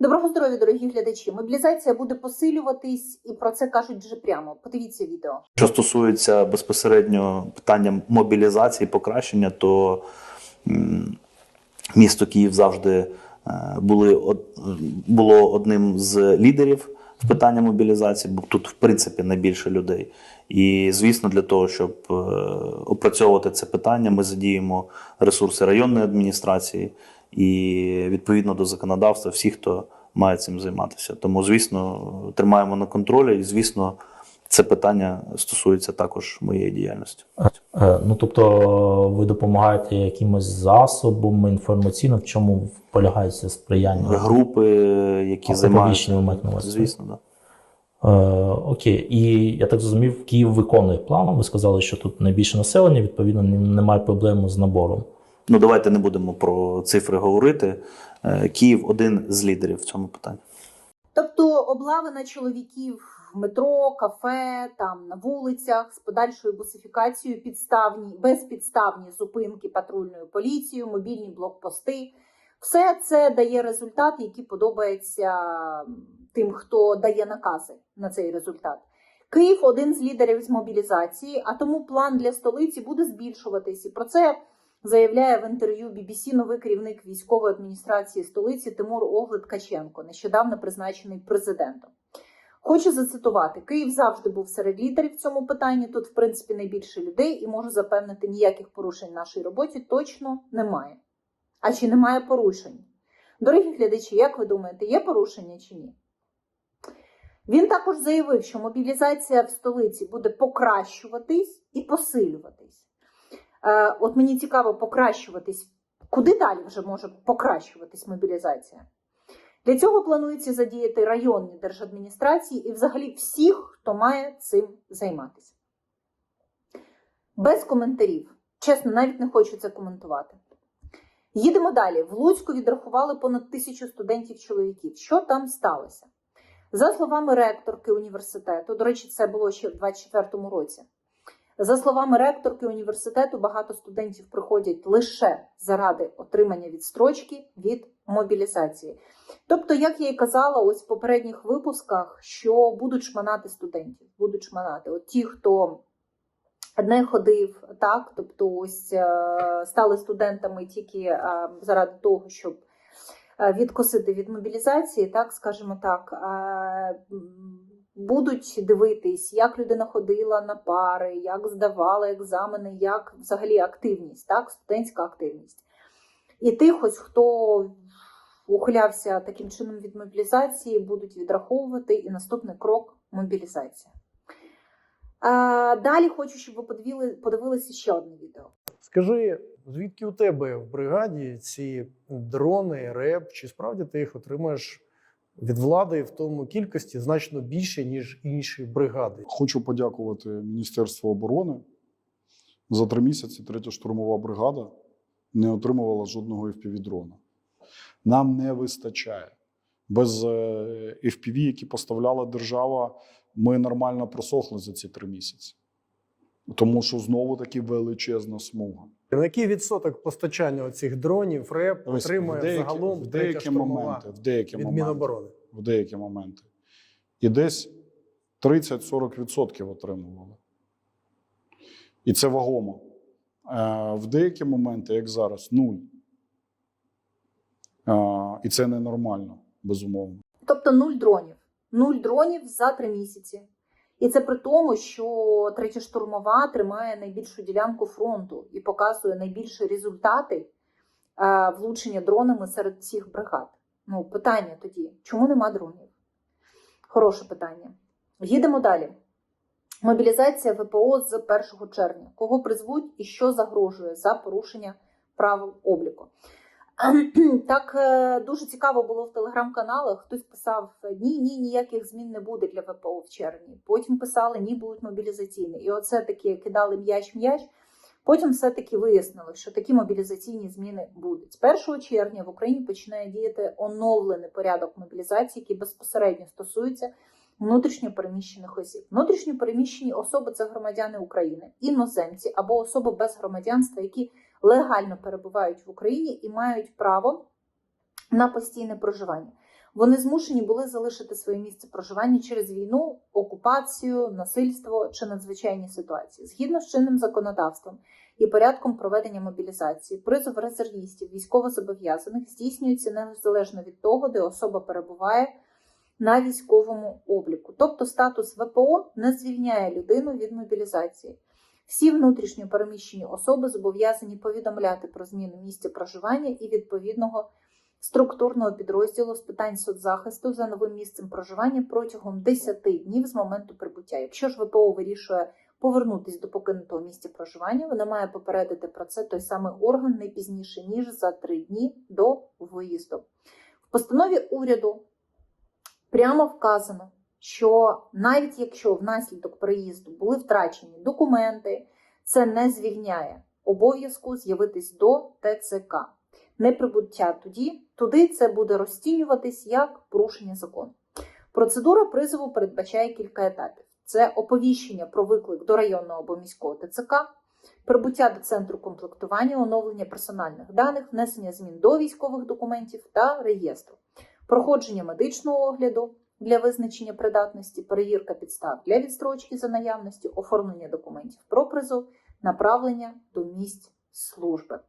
Доброго здоров'я, дорогі глядачі. Мобілізація буде посилюватись, і про це кажуть вже прямо. Подивіться відео. Що стосується безпосередньо питання мобілізації, покращення, то місто Київ завжди е, були, було одним з лідерів в питанні мобілізації, бо тут, в принципі, найбільше людей. І, звісно, для того, щоб е, опрацьовувати це питання, ми задіємо ресурси районної адміністрації і відповідно до законодавства всі, хто має цим займатися. Тому, звісно, тримаємо на контролі, і, звісно, це питання стосується також моєї діяльності. Е, Ну, тобто ви допомагаєте якимось засобом інформаційно, в чому полягає це сприяння? Групи, які займаються. Звісно, так. Е, окей, і я так зрозумів, Київ виконує план. Ви сказали, що тут найбільше населення, відповідно, немає проблем з набором. Ну, давайте не будемо про цифри говорити. Е, Київ один з лідерів в цьому питанні. Тобто облави на чоловіків в метро, кафе, там на вулицях з подальшою бусифікацією, підставні, безпідставні зупинки патрульною поліцією, мобільні блокпости. Все це дає результат, який подобається тим, хто дає накази на цей результат. Київ один з лідерів з мобілізації, а тому план для столиці буде збільшуватись. І про це заявляє в інтерв'ю BBC новий керівник військової адміністрації столиці Тимур Оглед Каченко, нещодавно призначений президентом. Хочу зацитувати: Київ завжди був серед лідерів в цьому питанні. Тут, в принципі, найбільше людей, і можу запевнити, ніяких порушень в нашій роботі точно немає. А чи немає порушень? Дорогі глядачі, як ви думаєте, є порушення чи ні? Він також заявив, що мобілізація в столиці буде покращуватись і посилюватись. Е, От мені цікаво покращуватись. Куди далі вже може покращуватись мобілізація? Для цього планується задіяти районні держадміністрації і взагалі всіх, хто має цим займатися. Без коментарів. Чесно, навіть не хочу це коментувати. Їдемо далі. В Луцьку відрахували понад тисячу студентів-чоловіків. Що там сталося? За словами ректорки університету, до речі, це було ще в 2024 році. За словами ректорки університету, багато студентів приходять лише заради отримання відстрочки від мобілізації. Тобто, як я і казала, ось в попередніх випусках, що будуть шманати студентів, будуть шманати. От ті, хто не ходив, так, тобто ось е, стали студентами тільки е, заради того, щоб е, відкосити від мобілізації, так скажімо так, будуть дивитись, як людина ходила на пари, як здавала екзамени, як взагалі активність, так, студентська активність. І тих, ось хто ухилявся таким чином від мобілізації, будуть відраховувати, і наступний крок мобілізація. Далі хочу, щоб ви подивили, подивилися ще одне відео. Скажи, звідки у тебе в бригаді ці дрони, РЕП, чи справді ти їх отримаєш від влади в тому кількості значно більше, ніж інші бригади? Хочу подякувати Міністерству оборони. За три місяці третя штурмова бригада не отримувала жодного FPV-дрона. Нам не вистачає. Без е, FPV, які поставляла держава, ми нормально просохли за ці три місяці. Тому що знову таки величезна смуга. На який відсоток постачання цих дронів РЕП Ось отримує в деякі, загалом в деякі моменти, в деякі від моменти, Міноборони? в деякі моменти. І десь 30-40% отримували. І це вагомо. Е, В деякі моменти, як зараз, нуль. Е, І це ненормально, безумовно. Тобто нуль дронів. Нуль дронів за три місяці. І це при тому, що третя штурмова тримає найбільшу ділянку фронту і показує найбільші результати е, влучення дронами серед всіх бригад. Ну, питання тоді: чому нема дронів? Хороше питання. Їдемо далі. Мобілізація ВПО з 1 червня. Кого призвуть і що загрожує за порушення правил обліку? Так е, дуже цікаво було в телеграм-каналах. Хтось писав: ні, ні, ніяких змін не буде для ВПО в червні. Потім писали, ні, будуть мобілізаційні. І оце таки кидали м'яч-м'яч. Потім все-таки вияснили, що такі мобілізаційні зміни будуть. З 1 червня в Україні починає діяти оновлений порядок мобілізації, який безпосередньо стосується внутрішньо переміщених осіб. Внутрішньо переміщені особи це громадяни України, іноземці або особи без громадянства, які легально перебувають в Україні і мають право на постійне проживання. Вони змушені були залишити своє місце проживання через війну, окупацію, насильство чи надзвичайні ситуації. Згідно з чинним законодавством і порядком проведення мобілізації, призов резервістів військовозобов'язаних здійснюється незалежно від того, де особа перебуває на військовому обліку. Тобто статус ВПО не звільняє людину від мобілізації. Всі внутрішньо переміщені особи зобов'язані повідомляти про зміну місця проживання і відповідного структурного підрозділу з питань соцзахисту за новим місцем проживання протягом 10 днів з моменту прибуття. Якщо ж ВПО вирішує повернутись до покинутого місця проживання, вона має попередити про це той самий орган не пізніше ніж за 3 дні до виїзду. В постанові уряду прямо вказано, що навіть якщо внаслідок приїзду були втрачені документи, це не звільняє обов'язку з'явитись до ТЦК. Неприбуття тоді, туди це буде розцінюватись як порушення закону. Процедура призову передбачає кілька етапів: це оповіщення про виклик до районного або міського ТЦК, прибуття до центру комплектування, оновлення персональних даних, внесення змін до військових документів та реєстру, проходження медичного огляду для визначення придатності, перевірка підстав для відстрочки за наявності, оформлення документів про направлення до місць служби.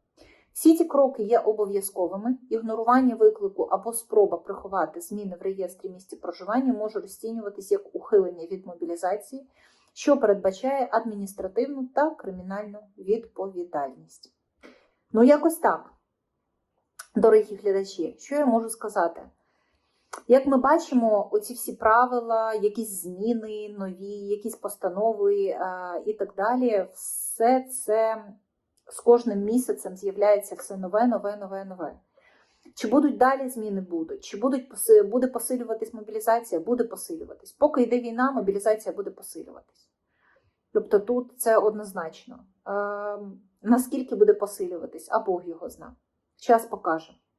Всі ці кроки є обов'язковими. Ігнорування виклику або спроба приховати зміни в реєстрі місця проживання може розцінюватись як ухилення від мобілізації, що передбачає адміністративну та кримінальну відповідальність. Ну, якось так, дорогі глядачі, що я можу сказати? Як ми бачимо, оці всі правила, якісь зміни, нові, якісь постанови е, і так далі, все це з кожним місяцем з'являється все нове, нове, нове, нове. Чи будуть далі зміни будуть? Чи будуть буде посилюватись мобілізація? Буде посилюватись. Поки йде війна, мобілізація буде посилюватись. Тобто тут це однозначно. Е, наскільки буде посилюватись, а Бог його зна. Час покаже.